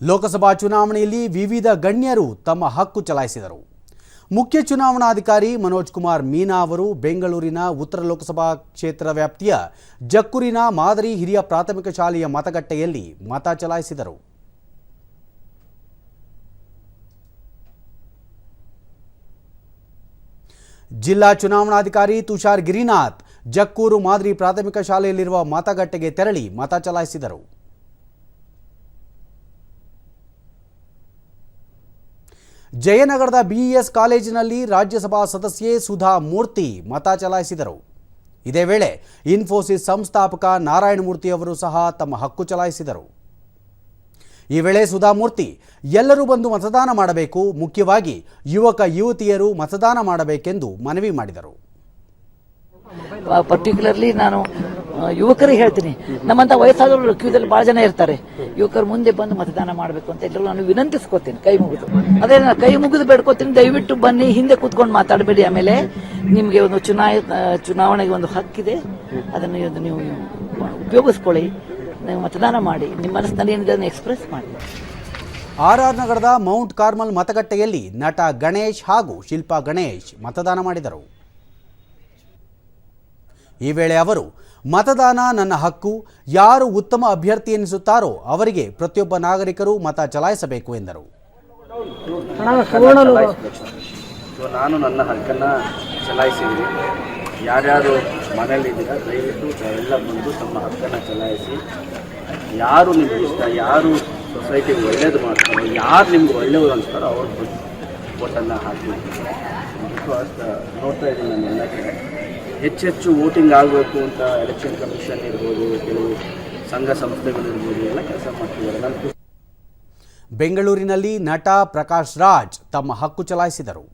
ಲೋಕಸಭಾ ಚುನಾವಣೆಯಲ್ಲಿ ವಿವಿಧ ಗಣ್ಯರು ತಮ್ಮ ಹಕ್ಕು ಚಲಾಯಿಸಿದರು. ಮುಖ್ಯ ಚುನಾವಣಾಧಿಕಾರಿ ಮನೋಜ್ ಕುಮಾರ್ ಮೀನಾ ಅವರು ಬೆಂಗಳೂರಿನ ಉತ್ತರ ಲೋಕಸಭಾ ಕ್ಷೇತ್ರ ವ್ಯಾಪ್ತಿಯ ಜಕ್ಕೂರಿನ ಮಾದರಿ ಹಿರಿಯ ಪ್ರಾಥಮಿಕ ಶಾಲೆಯ ಮತಗಟ್ಟೆಯಲ್ಲಿ ಮತ ಚಲಾಯಿಸಿದರು. ಜಿಲ್ಲಾ ಚುನಾವಣಾಧಿಕಾರಿ ತುಷಾರ್ ಗಿರಿನಾಥ್ ಜಕ್ಕೂರು ಮಾದರಿ ಪ್ರಾಥಮಿಕ ಶಾಲೆಯಲ್ಲಿರುವ ಮತಗಟ್ಟೆಗೆ ತೆರಳಿ ಮತ ಚಲಾಯಿಸಿದರು. ಜಯನಗರದ ಬಿಇಎಸ್ ಕಾಲೇಜಿನಲ್ಲಿ ರಾಜ್ಯಸಭಾ ಸದಸ್ಯೆ ಸುಧಾ ಮೂರ್ತಿ ಮತ ಚಲಾಯಿಸಿದರು. ಇದೇ ವೇಳೆ ಇನ್ಫೋಸಿಸ್ ಸಂಸ್ಥಾಪಕ ನಾರಾಯಣಮೂರ್ತಿ ಅವರು ಸಹ ತಮ್ಮ ಹಕ್ಕು ಚಲಾಯಿಸಿದರು. ಈ ವೇಳೆ ಸುಧಾಮೂರ್ತಿ ಎಲ್ಲರೂ ಬಂದು ಮತದಾನ ಮಾಡಬೇಕು, ಮುಖ್ಯವಾಗಿ ಯುವಕ ಯುವತಿಯರು ಮತದಾನ ಮಾಡಬೇಕೆಂದು ಮನವಿ ಮಾಡಿದರು. ಪರ್ಟಿಕ್ಯುಲರ್ಲಿ ನಾನು ಯುವಕರಿಗೆ ಹೇಳ್ತೀನಿ. ನಮ್ಮಂತ ವಯಸ್ಸಾದವರು ಕ್ಯೂದಲ್ಲಿ ಬಹಳ ಜನ ಇರ್ತಾರೆ. ಯುವಕರು ಮುಂದೆ ಬಂದು ಮತದಾನ ಮಾಡಬೇಕು ಅಂತ ಎಲ್ಲರೂ ನಾನು ವಿನಂತಿಸ್ಕೋತೀನಿ, ಕೈ ಮುಗಿದು. ಅದೇ ನಾನು ಕೈ ಮುಗಿದು ಬೇಡ್ಕೋತೀನಿ, ದಯವಿಟ್ಟು ಬನ್ನಿ, ಹಿಂದೆ ಕೂತ್ಕೊಂಡು ಮಾತಾಡಬೇಡಿ. ಆಮೇಲೆ ನಿಮಗೆ ಒಂದು ಚುನಾಯ ಚುನಾವಣೆಗೆ ಒಂದು ಹಕ್ಕಿದೆ ಅದನ್ನು ನೀವು ಉಪಯೋಗಿಸ್ಕೊಳ್ಳಿ. ನೀವು ಮತದಾನ ಮಾಡಿ. ನಿಮ್ಮ ಮನಸ್ಸಿನಲ್ಲಿ ಏನಿದೆ ಅದನ್ನು ಎಕ್ಸ್ಪ್ರೆಸ್ ಮಾಡಿ. ಆರ್ ಆರ್ ನಗರದ ಮೌಂಟ್ ಕಾರ್ಮಲ್ ಮತಗಟ್ಟೆಯಲ್ಲಿ ನಟ ಗಣೇಶ್ ಹಾಗೂ ಶಿಲ್ಪಾ ಗಣೇಶ್ ಮತದಾನ ಮಾಡಿದರು. ಈ ವೇಳೆ ಅವರು, ಮತದಾನ ನನ್ನ ಹಕ್ಕು, ಯಾರು ಉತ್ತಮ ಅಭ್ಯರ್ಥಿ ಎನಿಸುತ್ತಾರೋ ಅವರಿಗೆ ಪ್ರತಿಯೊಬ್ಬ ನಾಗರಿಕರು ಮತ ಚಲಾಯಿಸಬೇಕು ಎಂದರು. ನಾನು ನನ್ನ ಹಕ್ಕನ್ನು ಚಲಾಯಿಸಿದ್ದೀನಿ. ಯಾರ್ಯಾರು ಮನೆಯಲ್ಲಿದ್ದೀರಾ ದಯವಿಟ್ಟು ಎಲ್ಲ ಬಂದು ತಮ್ಮ ಹಕ್ಕನ್ನು ಚಲಾಯಿಸಿ. ಯಾರು ನಿಮ್ಗೆ ಇಷ್ಟ, ಯಾರು ಸೊಸೈಟಿಗೆ ಒಳ್ಳೇದು ಮಾಡ್ತಾರೋ, ಯಾರು ನಿಮ್ಗೆ ಒಳ್ಳೆಯವರು ಅನ್ಸ್ತಾರೋ ಅವ್ರ ಓಟನ್ನು ಹಾಕಿ ಬಿಕಾಸ್ ನೋಡ್ತಾ ಇದ್ದೀನಿ ನಾನು ಎಲ್ಲ ಕಡೆ ಹೆಚ್ಚೆಚ್ಚು ವೋಟಿಂಗ್ ಆಗಬೇಕು ಅಂತ ಎಲೆಕ್ಷನ್ ಕಮಿಷನ್ ಇರ್ಬೋದು, ಕೆಲವು ಸಂಘ ಸಂಸ್ಥೆಗಳಿರ್ಬೋದು ಎಲ್ಲ ಕೆಲಸ ಮಾಡ್ತಿದ್ದಾರೆ. ನಾನು ಬೆಂಗಳೂರಿನಲ್ಲಿ ನಟ ಪ್ರಕಾಶ್ ರಾಜ್ ತಮ್ಮ ಹಕ್ಕು ಚಲಾಯಿಸಿದರು.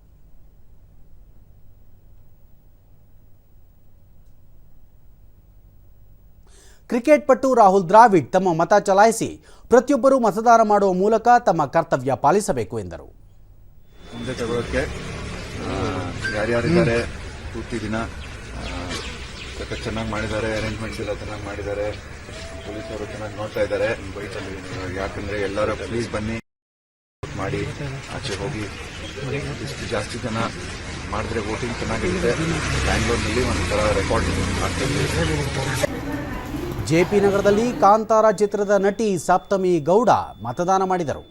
ಕ್ರಿಕೆಟ್ ಪಟು ರಾಹುಲ್ ದ್ರಾವಿಡ್ ತಮ್ಮ ಮತ ಚಲಾಯಿಸಿ ಪ್ರತಿಯೊಬ್ಬರೂ ಮತದಾನ ಮಾಡುವ ಮೂಲಕ ತಮ್ಮ ಕರ್ತವ್ಯ ಪಾಲಿಸಬೇಕು ಎಂದರು. ಮುಂದೆ ತಗೊಳ್ಳೋಕ್ಕೆ ಯಾರ್ಯಾರಿದ್ದಾರೆ, ಪೂರ್ತಿ ದಿನ ಚೆನ್ನಾಗಿ ಮಾಡಿದ್ದಾರೆ ಅರೇಂಜ್ಮೆಂಟ್ಸ್ ಎಲ್ಲ ಚೆನ್ನಾಗಿ ಮಾಡಿದ್ದಾರೆ. ಪೊಲೀಸರು ಚೆನ್ನಾಗಿ ನೋಡ್ತಾ ಇದ್ದಾರೆ. ಯಾಕಂದ್ರೆ ಎಲ್ಲರೂ ಪ್ಲೀಸ್ ಬನ್ನಿ, ಮಾಡಿ, ಆಚೆ ಹೋಗಿ. ಇಷ್ಟು ಜಾಸ್ತಿ ಜನ ಮಾಡಿದ್ರೆ ವೋಟಿಂಗ್ ಚೆನ್ನಾಗಿರುತ್ತೆ. ಬ್ಯಾಂಗ್ಳೂರ್ನಲ್ಲಿ ಒಂಥರ ರೆಕಾರ್ಡ್ ಆಗ್ತಿದೆ. ಜೆಪಿ ನಗರದಲ್ಲಿ ಕಾಂತಾರ ಚಿತ್ರದ ನಟಿ ಸಪ್ತಮಿ ಗೌಡ ಮತದಾನ ಮಾಡಿದರು.